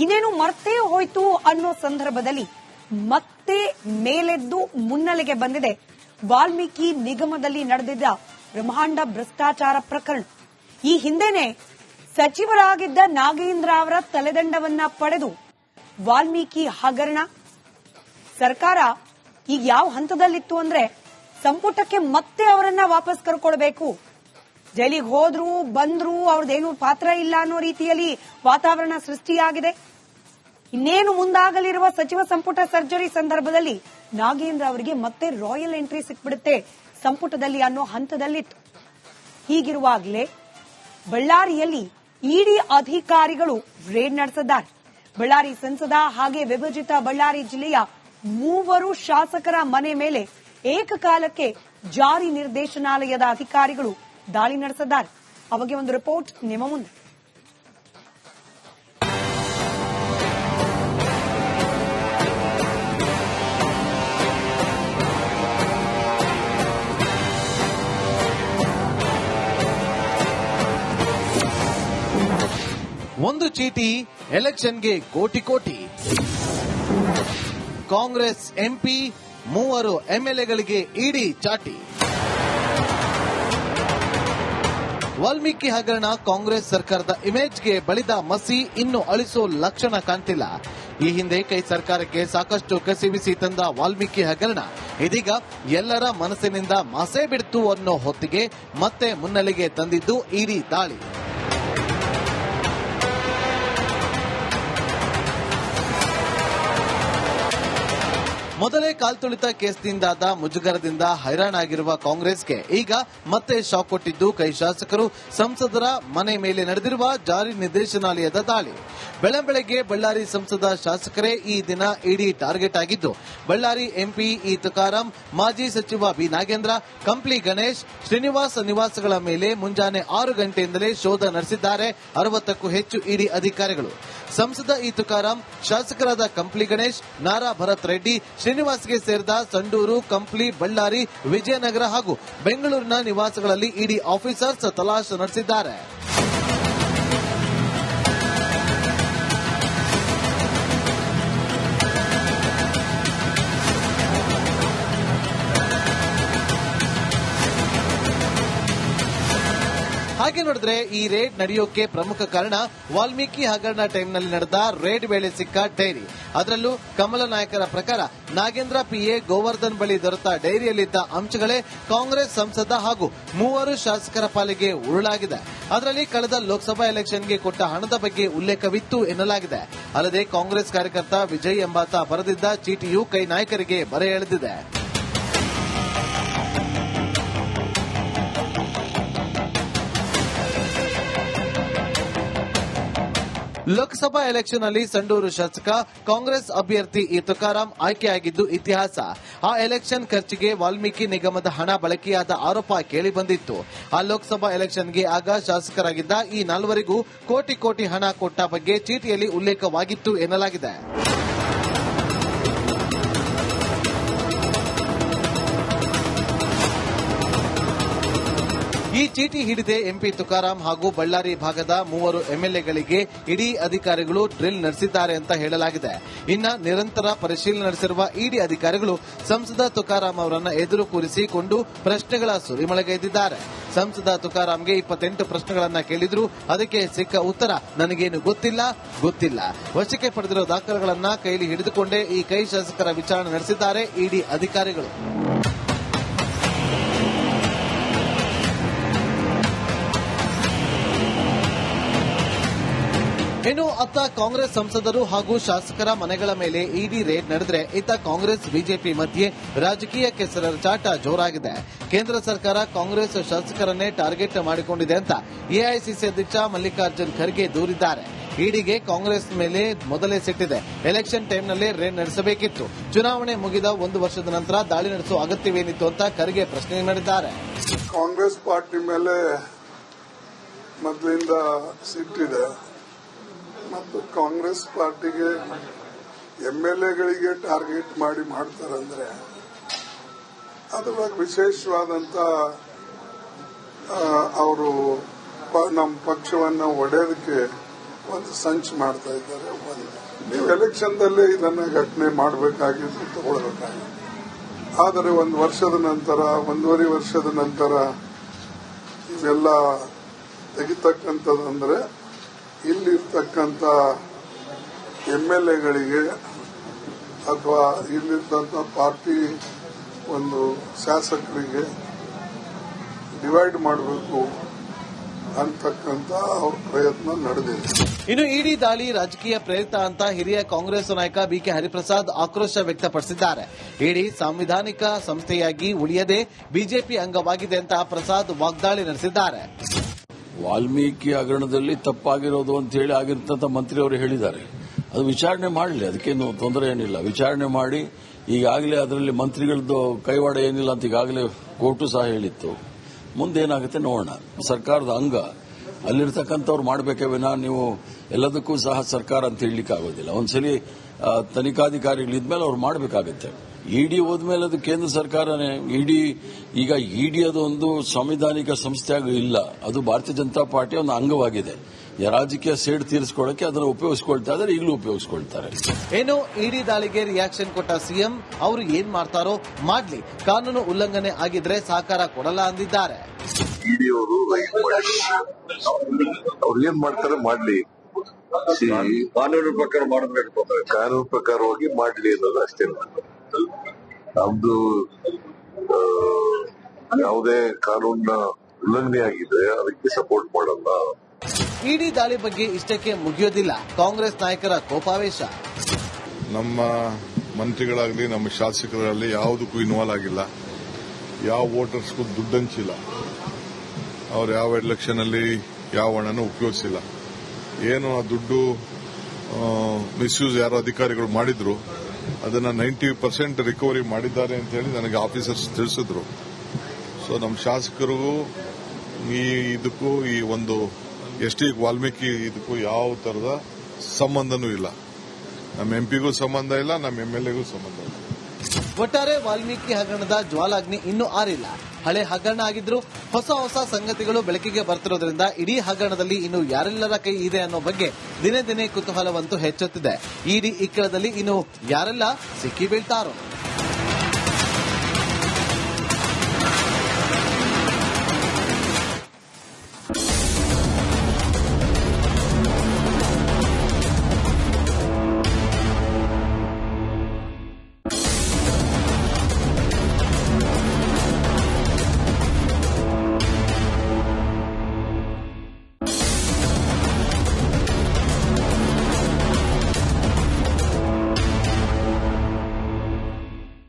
ಇನ್ನೇನು ಮರ್ತೇ ಹೋಯ್ತು ಅನ್ನೋ ಸಂದರ್ಭದಲ್ಲಿ ಮತ್ತೆ ಮೇಲೆದ್ದು ಮುನ್ನೆಲೆಗೆ ಬಂದಿದೆ. ವಾಲ್ಮೀಕಿ ನಿಗಮದಲ್ಲಿ ನಡೆದಿದ್ದ ಬ್ರಹ್ಮಾಂಡ ಭ್ರಷ್ಟಾಚಾರ ಪ್ರಕರಣ. ಈ ಹಿಂದೆನೆ ಸಚಿವರಾಗಿದ್ದ ನಾಗೇಂದ್ರ ಅವರ ತಲೆದಂಡವನ್ನ ಪಡೆದು ವಾಲ್ಮೀಕಿ ಹಗರಣ. ಸರ್ಕಾರ ಈಗ ಯಾವ ಹಂತದಲ್ಲಿತ್ತು ಅಂದ್ರೆ ಸಂಪುಟಕ್ಕೆ ಮತ್ತೆ ಅವರನ್ನ ವಾಪಸ್ ಕರ್ಕೊಳ್ಬೇಕು. ಜೈಲಿಗೆ ಹೋದ್ರು, ಬಂದ್ರು ಅವ್ರದ್ದೇನು ಪಾತ್ರ ಇಲ್ಲ ಅನ್ನೋ ರೀತಿಯಲ್ಲಿ ವಾತಾವರಣ ಸೃಷ್ಟಿಯಾಗಿದೆ. ಇನ್ನೇನು ಮುಂದಾಗಲಿರುವ ಸಚಿವ ಸಂಪುಟ ಸರ್ಜರಿ ಸಂದರ್ಭದಲ್ಲಿ ನಾಗೇಂದ್ರ ಅವರಿಗೆ ಮತ್ತೆ ರಾಯಲ್ ಎಂಟ್ರಿ ಸಿಕ್ಬಿಡುತ್ತೆ ಸಂಪುಟದಲ್ಲಿ ಅನ್ನೋ ಹಂತದಲ್ಲಿತ್ತು. ಹೀಗಿರುವಾಗಲೇ ಬಳ್ಳಾರಿಯಲ್ಲಿ ಇಡಿ ಅಧಿಕಾರಿಗಳು ರೇಡ್ ನಡೆಸಿದ್ದಾರೆ. ಬಳ್ಳಾರಿ ಸಂಸದ ಹಾಗೆ ವಿಭಜಿತ ಬಳ್ಳಾರಿ ಜಿಲ್ಲೆಯ ಮೂವರು ಶಾಸಕರ ಮನೆ ಮೇಲೆ ಏಕಕಾಲಕ್ಕೆ ಜಾರಿ ನಿರ್ದೇಶನಾಲಯದ ಅಧಿಕಾರಿಗಳು ದಾಳಿ ನಡೆಸಿದ್ದಾರೆ. ಅವಾಗ ಒಂದು ರಿಪೋರ್ಟ್ ನಿಮ್ಮ ಮುಂದೆ. ಒಂದು ಚೀಟಿ ಎಲೆಕ್ಷನ್ಗೆ ಕೋಟಿ ಕೋಟಿ. ಕಾಂಗ್ರೆಸ್ ಎಂಪಿ, ಮೂವರು ಎಂಎಲ್ಎಗಳಿಗೆ ಇಡಿ ಚಾಟಿ. ವಾಲ್ಮೀಕಿ ಹಗರಣ ಕಾಂಗ್ರೆಸ್ ಸರ್ಕಾರದ ಇಮೇಜ್ಗೆ ಬಳಿದ ಮಸಿ ಇನ್ನು ಅಳಿಸೋ ಲಕ್ಷಣ ಕಾಣ್ತಿಲ್ಲ. ಈ ಹಿಂದೆ ಕೈ ಸರ್ಕಾರಕ್ಕೆ ಸಾಕಷ್ಟು ಕಸಿವಿಸಿ ತಂದ ವಾಲ್ಮೀಕಿ ಹಗರಣ, ಇದೀಗ ಎಲ್ಲರ ಮನಸ್ಸಿನಿಂದ ಮಾಸೆ ಬಿಡ್ತು ಅನ್ನೋ ಹೊತ್ತಿಗೆ ಮತ್ತೆ ಮುನ್ನೆಲೆಗೆ ತಂದಿದ್ದು ಇಡೀ ದಾಳಿ. ಮೊದಲೇ ಕಾಲ್ತುಳಿತ ಕೇಸ್ನಿಂದಾದ ಮುಜುಗರದಿಂದ ಹೈರಾಣಾಗಿರುವ ಕಾಂಗ್ರೆಸ್ಗೆ ಈಗ ಮತ್ತೆ ಶಾಕ್ ಕೊಟ್ಟಿದ್ದು ಕೈ ಶಾಸಕರು. ಸಂಸದರ ಮನೆ ಮೇಲೆ ನಡೆದಿರುವ ಜಾರಿ ನಿರ್ದೇಶನಾಲಯದ ದಾಳಿ. ಬೆಳಂಬೆಳಗ್ಗೆ ಬಳ್ಳಾರಿ ಸಂಸದ ಶಾಸಕರೇ ಈ ದಿನ ಇಡಿ ಟಾರ್ಗೆಟ್ ಆಗಿದ್ದು, ಬಳ್ಳಾರಿ ಎಂಪಿ ಇ ತುಕಾರಾಂ, ಮಾಜಿ ಸಚಿವ ಬಿ ನಾಗೇಂದ್ರ, ಕಂಪ್ಲಿ ಗಣೇಶ್, ಶ್ರೀನಿವಾಸ ನಿವಾಸಗಳ ಮೇಲೆ ಮುಂಜಾನೆ ಆರು ಗಂಟೆಯಿಂದಲೇ ಶೋಧ ನಡೆಸಿದ್ದಾರೆ ಅರವತ್ತಕ್ಕೂ ಹೆಚ್ಚು ಇಡಿ ಅಧಿಕಾರಿಗಳು. ಸಂಸದ ಇ ತುಕಾರಾಂ, ಶಾಸಕರಾದ ಕಂಪ್ಲಿ ಗಣೇಶ್, ನಾರಾ ಭರತ್ ರೆಡ್ಡಿ, ಶ್ರೀನಿವಾಸ್ಗೆ ಸೇರಿದ ಸಂಡೂರು, ಕಂಪ್ಲಿ, ಬಳ್ಳಾರಿ, ವಿಜಯನಗರ ಹಾಗೂ ಬೆಂಗಳೂರಿನ ನಿವಾಸಗಳಲ್ಲಿ ಇಡಿ ಆಫೀಸರ್ಸ್ ತಲಾಶೆ ನಡೆಸಿದ್ದಾರೆ. ನೋಡಿದ್ರೆ ಈ ರೇಡ್ ನಡೆಯೋಕೆ ಪ್ರಮುಖ ಕಾರಣ ವಾಲ್ಮೀಕಿ ಹಗರಣ ಟೈಮ್ನಲ್ಲಿ ನಡೆದ ರೇಡ್ ವೇಳೆ ಸಿಕ್ಕ ಡೈರಿ. ಅದರಲ್ಲೂ ಕಮಲ ನಾಯಕರ ಪ್ರಕಾರ ನಾಗೇಂದ್ರ ಪಿಎ ಗೋವರ್ಧನ್ ಬಳಿ ದೊರೆತ ಡೈರಿಯಲ್ಲಿದ್ದ ಅಂಶಗಳೇ ಕಾಂಗ್ರೆಸ್ ಸಂಸದ ಹಾಗೂ ಮೂವರು ಶಾಸಕರ ಪಾಲಿಗೆ ಉರುಳಾಗಿದೆ. ಅದರಲ್ಲಿ ಕಳೆದ ಲೋಕಸಭಾ ಎಲೆಕ್ಷನ್ಗೆ ಕೊಟ್ಟ ಹಣದ ಬಗ್ಗೆ ಉಲ್ಲೇಖವಿತ್ತು ಎನ್ನಲಾಗಿದೆ. ಅಲ್ಲದೆ ಕಾಂಗ್ರೆಸ್ ಕಾರ್ಯಕರ್ತ ವಿಜಯ್ ಎಂಬಾತ ಬರೆದಿದ್ದ ಚೀಟಿಯು ಕೈ ನಾಯಕರಿಗೆ ಬರೆ ಎಳೆದಿದೆ. ಲೋಕಸಭಾ ಎಲೆಕ್ಷನ್ ಅಲ್ಲಿ ಸಂಡೂರು ಶಾಸಕ, ಕಾಂಗ್ರೆಸ್ ಅಭ್ಯರ್ಥಿ ಈ ತುಕಾರಾಂ ಆಯ್ಕೆಯಾಗಿದ್ದು ಇತಿಹಾಸ. ಆ ಎಲೆಕ್ಷನ್ ಖರ್ಚಿಗೆ ವಾಲ್ಮೀಕಿ ನಿಗಮದ ಹಣ ಬಳಕೆಯಾದ ಆರೋಪ ಕೇಳಿ ಬಂದಿತ್ತು. ಆ ಲೋಕಸಭಾ ಎಲೆಕ್ಷನ್ಗೆ ಆಗ ಶಾಸಕರಾಗಿದ್ದ ಈ ನಾಲ್ವರಿಗೂ ಕೋಟಿ ಕೋಟಿ ಹಣ ಕೊಟ್ಟ ಬಗ್ಗೆ ಚೀಟಿಯಲ್ಲಿ ಉಲ್ಲೇಖವಾಗಿತ್ತು ಎನ್ನಲಾಗಿದೆ. ಈ ಚೀಟಿ ಹಿಡಿದೆ ಎಂಪಿ ತುಕಾರಾಂ ಹಾಗೂ ಬಳ್ಳಾರಿ ಭಾಗದ ಮೂವರು ಎಂಎಲ್ಎಗಳಿಗೆ ಇಡಿ ಅಧಿಕಾರಿಗಳು ಡ್ರಿಲ್ ನಡೆಸಿದ್ದಾರೆ ಅಂತ ಹೇಳಲಾಗಿದೆ. ಇನ್ನು ನಿರಂತರ ಪರಿಶೀಲನೆ ನಡೆಸಿರುವ ಇಡಿ ಅಧಿಕಾರಿಗಳು ಸಂಸದ ತುಕಾರಾಂ ಅವರನ್ನು ಎದುರು ಕೂರಿಸಿಕೊಂಡು ಪ್ರಶ್ನೆಗಳ ಸುರಿಮಳೆಗೈದಿದ್ದಾರೆ ಸಂಸದ ತುಕಾರಾಂಗೆ ಇಪ್ಪತ್ತೆಂಟು ಪ್ರಶ್ನೆಗಳನ್ನು ಕೇಳಿದ್ರು. ಅದಕ್ಕೆ ಸಿಕ್ಕ ಉತ್ತರ ನನಗೇನು ಗೊತ್ತಿಲ್ಲ. ಗೊತ್ತಿಲ್ಲ. ವಶಕ್ಕೆ ಪಡೆದಿರೋ ದಾಖಲೆಗಳನ್ನು ಕೈಲಿ ಹಿಡಿದುಕೊಂಡೇ ಈ ಕೈ ಶಾಸಕರ ವಿಚಾರಣೆ ನಡೆಸಿದ್ದಾರೆ ಇಡಿ ಅಧಿಕಾರಿಗಳು. ಇನ್ನು ಅತ್ತ ಕಾಂಗ್ರೆಸ್ ಸಂಸದರು ಹಾಗೂ ಶಾಸಕರ ಮನೆಗಳ ಮೇಲೆ ಇಡಿ ರೇಡ್ ನಡೆದ್ರೆ ಇತ್ತ ಕಾಂಗ್ರೆಸ್, ಬಿಜೆಪಿ ಮಧ್ಯೆ ರಾಜಕೀಯ ಕೆಸರಾಟ ಜೋರಾಗಿದೆ. ಕೇಂದ್ರ ಸರ್ಕಾರ ಕಾಂಗ್ರೆಸ್ ಶಾಸಕರನ್ನೇ ಟಾರ್ಗೆಟ್ ಮಾಡಿಕೊಂಡಿದೆ ಅಂತ ಎಐಸಿಸಿ ಅಧ್ಯಕ್ಷ ಮಲ್ಲಿಕಾರ್ಜುನ್ ಖರ್ಗೆ ದೂರಿದ್ದಾರೆ. ಇಡಿಗೆ ಕಾಂಗ್ರೆಸ್ ಮೇಲೆ ಮೊದಲೇ ಸಿಟ್ಟಿದೆ. ಎಲೆಕ್ಷನ್ ಟೈಮ್ನಲ್ಲಿ ರೇಡ್ ನಡೆಸಬೇಕಿತ್ತು. ಚುನಾವಣೆ ಮುಗಿದ ಒಂದು ವರ್ಷದ ನಂತರ ದಾಳಿ ನಡೆಸುವ ಅಗತ್ಯವೇನಿತ್ತು ಅಂತ ಖರ್ಗೆ ಪ್ರಶ್ನೆ ಮಾಡಿದ್ದಾರೆ. ಕಾಂಗ್ರೆಸ್ ಪಾರ್ಟಿ ಮೇಲೆ ಮೊದಲಿಂದ ಸಿಟ್ಟಿದೆ. ಮತ್ತು ಕಾಂಗ್ರೆಸ್ ಪಾರ್ಟಿಗೆ ಎಂ ಎಲ್ ಎಗಳಿಗೆ ಟಾರ್ಗೆಟ್ ಮಾಡಿ ಮಾಡ್ತಾರಂದ್ರೆ ಅದ್ರೊಳಗೆ ವಿಶೇಷವಾದಂತ ಅವರು ನಮ್ಮ ಪಕ್ಷವನ್ನು ಒಡೆಯೋದಕ್ಕೆ ಒಂದು ಸಂಚ್ ಮಾಡ್ತಾ ಇದ್ದಾರೆ. ಒಂದು ನೀವು ಎಲೆಕ್ಷನ್ದಲ್ಲೇ ಇದನ್ನ ಘಟನೆ ಮಾಡಬೇಕಾಗಿದ್ದು ತಗೊಳ್ಬೇಕಾಗಿತ್ತು ಆದರೆ ಒಂದು ವರ್ಷದ ನಂತರ, ಒಂದೂವರೆ ವರ್ಷದ ನಂತರ ಇವೆಲ್ಲ ತೆಗಿತಕ್ಕಂಥದ್ದಂದ್ರೆ ಇಲ್ಲಿರ್ತಕ್ಕಂಥ ಎಂ ಎಲ್ ಎಗಳಿಗೆ ಅಥವಾ ಇಲ್ಲಿರ್ತಕ್ಕಂಥ ಪಾರ್ಟಿ ಒಂದು ಶಾಸಕರಿಗೆ ಡಿವೈಡ್ ಮಾಡಬೇಕು ಅಂತಕ್ಕಂಥ ಅವ್ರ ಪ್ರಯತ್ನ ನಡೆದಿದೆ. ಇನ್ನು ಇಡೀ ದಾಳಿ ರಾಜಕೀಯ ಪ್ರೇರಿತ ಅಂತ ಹಿರಿಯ ಕಾಂಗ್ರೆಸ್ ನಾಯಕ ಬಿಕೆ ಹರಿಪ್ರಸಾದ್ ಆಕ್ರೋಶ ವ್ಯಕ್ತಪಡಿಸಿದ್ದಾರೆ. ಇಡಿ ಸಾಂವಿಧಾನಿಕ ಸಂಸ್ಥೆಯಾಗಿ ಉಳಿಯದೆ ಬಿಜೆಪಿ ಅಂಗವಾಗಿದೆ ಅಂತ ಪ್ರಸಾದ್ ವಾಗ್ದಾಳಿ ನಡೆಸಿದ್ದಾರೆ. ವಾಲ್ಮೀಕಿ ಹಗರಣದಲ್ಲಿ ತಪ್ಪಾಗಿರೋದು ಅಂತ ಹೇಳಿ ಆಗಿರ್ತಂತ ಮಂತ್ರಿ ಅವರು ಹೇಳಿದ್ದಾರೆ. ಅದು ವಿಚಾರಣೆ ಮಾಡಲಿ ಅದಕ್ಕೇನು ತೊಂದರೆ ಏನಿಲ್ಲ. ವಿಚಾರಣೆ ಮಾಡಿ, ಈಗಾಗಲೇ ಅದರಲ್ಲಿ ಮಂತ್ರಿಗಳದ್ದು ಕೈವಾಡ ಏನಿಲ್ಲ ಅಂತ ಈಗಾಗಲೇ ಕೋರ್ಟು ಸಹ ಹೇಳಿತ್ತು. ಮುಂದೇನಾಗುತ್ತೆ ನೋಡೋಣ. ಸರ್ಕಾರದ ಅಂಗ, ಅಲ್ಲಿರ್ತಕ್ಕಂಥವ್ರು ಮಾಡಬೇಕೇ ವಿನ ನೀವು ಎಲ್ಲದಕ್ಕೂ ಸಹ ಸರ್ಕಾರ ಅಂತ ಹೇಳಲಿಕ್ಕೆ ಆಗೋದಿಲ್ಲ ಒಂದ್ಸಲಿ ತನಿಖಾಧಿಕಾರಿಗಳಿದ್ಮೇಲೆ ಅವ್ರು ಮಾಡಬೇಕಾಗತ್ತೆ. ಇಡಿ ಹೋದ್ಮೇಲೆ ಅದು ಕೇಂದ್ರ ಸರ್ಕಾರನೇ. ಇಡಿ ಈಗ ಇಡಿ ಅದು ಒಂದು ಸಾಂವಿಧಾನಿಕ ಸಂಸ್ಥೆ ಇಲ್ಲ. ಅದು ಭಾರತೀಯ ಜನತಾ ಪಾರ್ಟಿಯ ಒಂದು ಅಂಗವಾಗಿದೆ. ರಾಜಕೀಯ ಸೇಡ್ ತೀರಿಸಿಕೊಳ್ಳಕ್ಕೆ ಅದನ್ನು ಉಪಯೋಗಿಸಿಕೊಳ್ತಾ ಇದ್ದಾರೆ ಈಗಲೂ ಉಪಯೋಗಿಸ್ಕೊಳ್ತಾರೆ. ಏನು ಇಡಿ ದಾಳಿಗೆ ರಿಯಾಕ್ಷನ್ ಕೊಟ್ಟ ಸಿಎಂ ಅವರು ಏನ್ ಮಾಡ್ತಾರೋ ಮಾಡ್ಲಿ. ಕಾನೂನು ಉಲ್ಲಂಘನೆ ಆಗಿದ್ರೆ ಸಹಕಾರ ಕೊಡಲ್ಲ ಅಂದಿದ್ದಾರೆ. ಇಡಿ ಅವರು ಅವ್ರು ಏನ್ ಮಾಡ್ತಾರೆ ಮಾಡ್ಲಿ. ಕಾನೂನು ಪ್ರಕಾರ ಮಾಡಬೇಕು ಕಾನೂನು ಪ್ರಕಾರವಾಗಿ ಮಾಡ್ಲಿ ಅನ್ನೋದು ಅಷ್ಟೇ. ನಮ್ದು ಯಾವುದೇ ಕಾನೂನಿನ ಉಲ್ಲಂಘನೆ ಆಗಿದೆ ಅದಕ್ಕೆ ಸಪೋರ್ಟ್ ಮಾಡಲ್ಲ. ಇಡಿ ದಾಳಿ ಬಗ್ಗೆ ಇಷ್ಟಕ್ಕೆ ಮುಗಿಯೋದಿಲ್ಲ. ಕಾಂಗ್ರೆಸ್ ನಾಯಕರ ಕೋಪಾವೇಶ. ನಮ್ಮ ಮಂತ್ರಿಗಳಾಗಲಿ ನಮ್ಮ ಶಾಸಕರಾಗಲಿ ಯಾವುದಕ್ಕೂ ಇನ್ವಾಲ್ವ್ ಆಗಿಲ್ಲ. ಯಾವ ವೋಟರ್ಸ್ಗೂ ದುಡ್ಡು ಹಂಚಿಲ್ಲ. ಅವ್ರು ಯಾವ ಎಲೆಕ್ಷನ್ ಅಲ್ಲಿ ಯಾವ ಹಣನೂ ಉಪಯೋಗಿಸಿಲ್ಲ. ಏನು ಆ ದುಡ್ಡು ಮಿಸ್ಯೂಸ್ ಯಾರೋ ಅಧಿಕಾರಿಗಳು ಮಾಡಿದ್ರು ಅದನ್ನ ನೈಂಟಿ ಪರ್ಸೆಂಟ್ ರಿಕವರಿ ಮಾಡಿದ್ದಾರೆ ಅಂತ ಹೇಳಿ ನನಗೆ ಆಫೀಸರ್ಸ್ ತಿಳಿಸಿದ್ರು. ಸೊ ನಮ್ಮ ಶಾಸಕರಿಗೂ ಈ ಇದಕ್ಕೂ, ಈ ಒಂದು ಎಸ್ ಟಿ ವಾಲ್ಮೀಕಿ ಇದಕ್ಕೂ ಯಾವ ತರದ ಸಂಬಂಧನೂ ಇಲ್ಲ. ನಮ್ಮ ಎಂಪಿಗೂ ಸಂಬಂಧ ಇಲ್ಲ ನಮ್ಮ ಎಲ್ ಸಂಬಂಧ ಇಲ್ಲ. ಒಟ್ಟಾರೆ ವಾಲ್ಮೀಕಿ ಹಗರಣದ ಜ್ವಾಲಾಗ್ನಿ ಇನ್ನೂ ಆರಿಲ್ಲ. ಹಳೆ ಹಗರಣ ಆಗಿದ್ರು ಹೊಸ ಹೊಸ ಸಂಗತಿಗಳು ಬೆಳಕಿಗೆ ಬರ್ತಿರೋದ್ರಿಂದ ಇಡೀ ಹಗರಣದಲ್ಲಿ ಇನ್ನು ಯಾರೆಲ್ಲರ ಕೈ ಇದೆ ಅನ್ನೋ ಬಗ್ಗೆ ದಿನೇ ದಿನೇ ಕುತೂಹಲವಂತೂ ಹೆಚ್ಚುತ್ತಿದೆ. ಇಡೀ ಇಕ್ಕಳದಲ್ಲಿ ಇನ್ನು ಯಾರೆಲ್ಲ ಸಿಕ್ಕಿ ಬೀಳ್ತಾರೋ